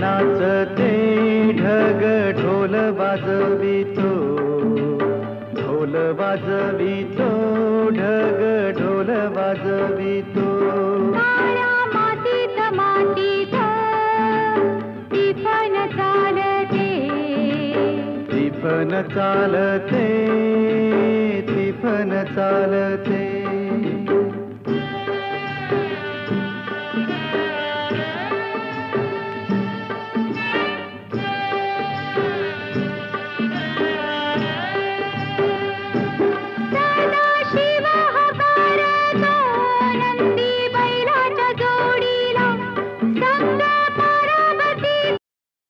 नाचते ढग ढोल वाजवितो. ढोल वाजवितो ढग ढोल वाजवितो. मातीत मातीत टिफन चालते. तिफन चालते तिफन चालते.